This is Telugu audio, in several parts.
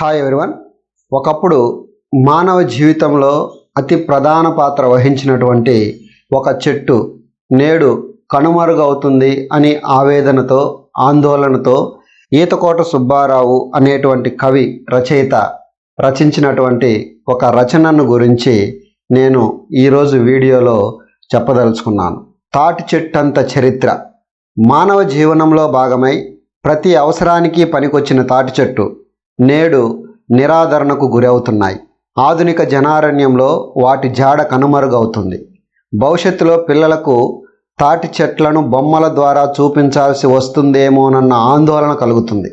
హాయ్ ఎవరివన్ ఒకప్పుడు మానవ జీవితంలో అతి ప్రధాన పాత్ర వహించినటువంటి ఒక చెట్టు నేడు కనుమరుగవుతుంది అని ఆవేదనతో ఆందోళనతో ఈతకోట సుబ్బారావు అనేటువంటి కవి రచయిత రచించినటువంటి ఒక రచనను గురించి నేను ఈరోజు వీడియోలో చెప్పదలుచుకున్నాను. తాటి చెట్టంత చరిత్ర. మానవ జీవనంలో భాగమై ప్రతి అవసరానికి పనికొచ్చిన తాటి చెట్టు. నేడు నిరాదరణకు గురవుతున్నాయి. ఆధునిక జనారణ్యంలో వాటి జాడ కనుమరుగవుతుంది. భవిష్యత్తులో పిల్లలకు తాటి చెట్లను బొమ్మల ద్వారా చూపించాల్సి వస్తుందేమోనన్న ఆందోళన కలుగుతుంది.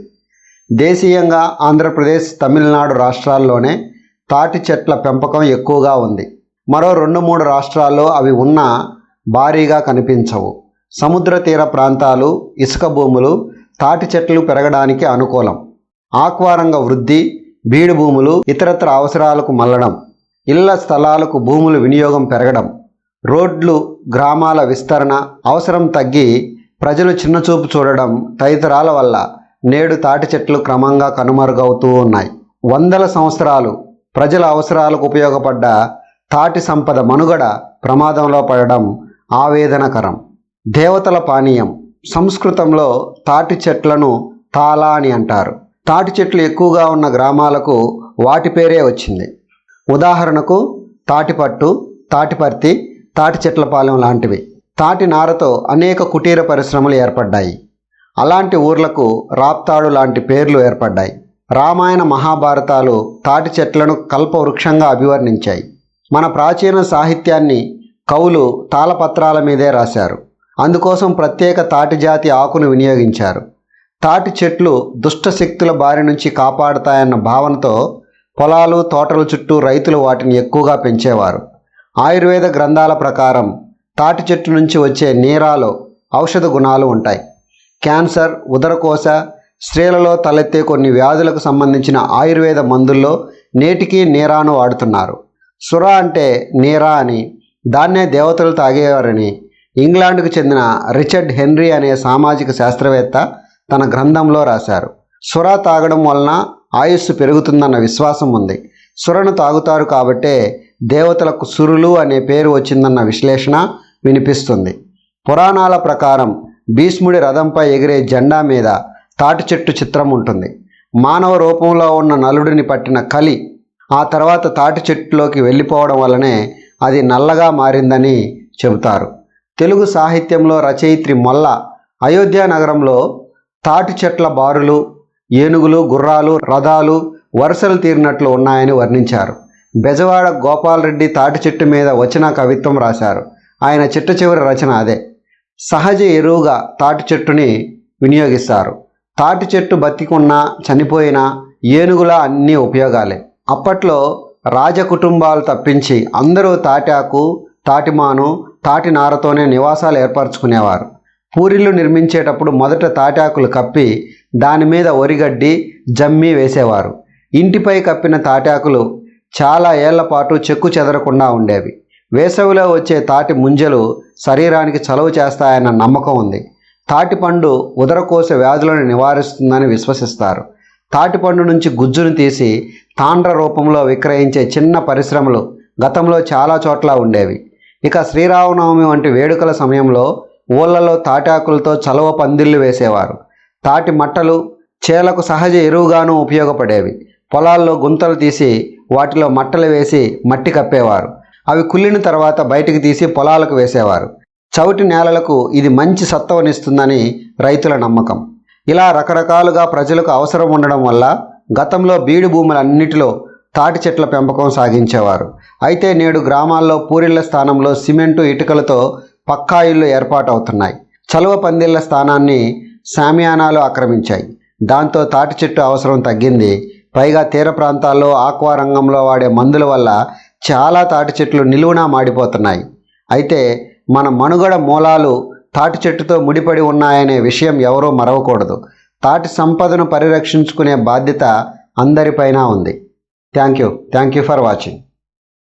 దేశీయంగా ఆంధ్రప్రదేశ్ తమిళనాడు రాష్ట్రాల్లోనే తాటి చెట్ల పెంపకం ఎక్కువగా ఉంది. మరో రెండు మూడు రాష్ట్రాల్లో అవి ఉన్నా భారీగా కనిపించవు. సముద్ర తీర ప్రాంతాలు ఇసుక భూములు తాటి చెట్లు పెరగడానికి అనుకూలం. ఆక్వారంగ వృద్ధి బీడు భూములు ఇతరత్ర అవసరాలకు మల్లడం ఇళ్ళ స్థలాలకు భూములు వినియోగం పెరగడం రోడ్లు గ్రామాల విస్తరణ అవసరం తగ్గి ప్రజలు చిన్నచూపు చూడడం తదితరాల వల్ల నేడు తాటి చెట్లు క్రమంగా కనుమరుగవుతూ ఉన్నాయి. వందల సంవత్సరాలు ప్రజల అవసరాలకు ఉపయోగపడ్డ తాటి సంపద మనుగడ ప్రమాదంలో పడడం ఆవేదనకరం. దేవతల పానీయం సంస్కృతంలో తాటి చెట్లను తాలా అని అంటారు. తాటి చెట్లు ఎక్కువగా ఉన్న గ్రామాలకు వాటి పేరే వచ్చింది. ఉదాహరణకు తాటిపట్టు తాటిపర్తి తాటి చెట్లపాలెం లాంటివి. తాటి నారతో అనేక కుటీర పరిశ్రమలు ఏర్పడ్డాయి. అలాంటి ఊర్లకు రాప్తాడు లాంటి పేర్లు ఏర్పడ్డాయి. రామాయణ మహాభారతాలు తాటి చెట్లను కల్పవృక్షంగా అభివర్ణించాయి. మన ప్రాచీన సాహిత్యాన్ని కవులు తాళపత్రాల మీదే రాశారు. అందుకోసం ప్రత్యేక తాటి జాతి ఆకును వినియోగించారు. తాటి చెట్లు దుష్ట శక్తుల బారి నుంచి కాపాడుతాయన్న భావనతో పొలాలు తోటల చుట్టూ రైతులు వాటిని ఎక్కువగా పెంచేవారు. ఆయుర్వేద గ్రంథాల ప్రకారం తాటి చెట్టు నుంచి వచ్చే నీరాలో ఔషధ గుణాలు ఉంటాయి. క్యాన్సర్ ఉదరకోశ స్త్రీలలో తలెత్తే కొన్ని వ్యాధులకు సంబంధించిన ఆయుర్వేద మందుల్లో నేటికి నీరాను వాడుతున్నారు. సుర అంటే నీరా అని దాన్నే దేవతలు తాగేవారని ఇంగ్లాండ్కు చెందిన రిచర్డ్ హెన్రీ అనే సామాజిక శాస్త్రవేత్త తన గ్రంథంలో రాశారు. సుర తాగడం వలన ఆయుస్సు పెరుగుతుందన్న విశ్వాసం ఉంది. సురను తాగుతారు కాబట్టే దేవతలకు సురులు అనే పేరు వచ్చిందన్న విశ్లేషణ వినిపిస్తుంది. పురాణాల ప్రకారం భీష్ముడి రథంపై ఎగిరే జెండా మీద తాటి చెట్టు చిత్రం ఉంటుంది. మానవ రూపంలో ఉన్న నలుడిని పట్టిన కలి ఆ తర్వాత తాటి చెట్టులోకి వెళ్ళిపోవడం వల్లనే అది నల్లగా మారిందని చెబుతారు. తెలుగు సాహిత్యంలో రచయిత్రి మొల్ల అయోధ్య నగరంలో తాటి చెట్ల బారులు ఏనుగులు గుర్రాలు రథాలు వరుసలు తీరినట్లు ఉన్నాయని వర్ణించారు. బెజవాడ గోపాలరెడ్డి తాటి చెట్టు మీద వచన కవిత్వం రాశారు. ఆయన చిట్ట చివరి రచన అదే. సహజ ఎరువుగా తాటి చెట్టుని వినియోగిస్తారు. తాటి చెట్టు బతికున్నా చనిపోయినా ఏనుగులా అన్ని ఉపయోగాలే. అప్పట్లో రాజ కుటుంబాలు తప్పించి అందరూ తాటాకు తాటిమాను తాటి నారతోనే నివాసాలు ఏర్పరచుకునేవారు. పూరిళ్ళు నిర్మించేటప్పుడు మొదట తాటాకులు కప్పి దాని మీద ఒరిగడ్డి జమ్మి వేసేవారు. ఇంటిపై కప్పిన తాటాకులు చాలా ఏళ్ళ పాటు చెక్కు చెదరకుండా ఉండేవి. వేసవిలో వచ్చే తాటి ముంజలు శరీరానికి చలవు చేస్తాయన్న నమ్మకం ఉంది. తాటిపండు ఉదరకోశ వ్యాధులను నివారిస్తుందని విశ్వసిస్తారు. తాటిపండు నుంచి గుజ్జును తీసి తాండ్ర రూపంలో విక్రయించే చిన్న పరిశ్రమలు గతంలో చాలా చోట్ల ఉండేవి. ఇక శ్రీరామనవమి వంటి వేడుకల సమయంలో ఊళ్ళలో తాటాకులతో చలవ పందిళ్ళు వేసేవారు. తాటి మట్టలు చేలకు సహజ ఎరువుగాను ఉపయోగపడేవి. పొలాల్లో గుంతలు తీసి వాటిలో మట్టలు వేసి మట్టి కప్పేవారు. అవి కుళ్ళిన తర్వాత బయటికి తీసి పొలాలకు వేసేవారు. చవిటి నేలలకు ఇది మంచి సత్వనిస్తుందని రైతుల నమ్మకం. ఇలా రకరకాలుగా ప్రజలకు అవసరం ఉండడం వల్ల గతంలో బీడు భూములన్నిటిలో తాటి చెట్ల పెంపకం సాగించేవారు. అయితే నేడు గ్రామాల్లో పూరిళ్ళ స్థానంలో సిమెంటు ఇటుకలతో పక్కా ఇళ్ళు ఏర్పాటవుతున్నాయి. చలువ పందిళ్ళ స్థానాన్ని శామియానాలు ఆక్రమించాయి. దాంతో తాటి చెట్టు అవసరం తగ్గింది. పైగా తీర ప్రాంతాల్లో ఆక్వా రంగంలో వాడే మందుల వల్ల చాలా తాటి చెట్లు నిలువునా మాడిపోతున్నాయి. అయితే మన మనుగడ మూలాలు తాటి చెట్టుతో ముడిపడి ఉన్నాయనే విషయం ఎవరూ మరవకూడదు. తాటి సంపదను పరిరక్షించుకునే బాధ్యత అందరిపైన ఉంది. Thank you. Thank you for watching.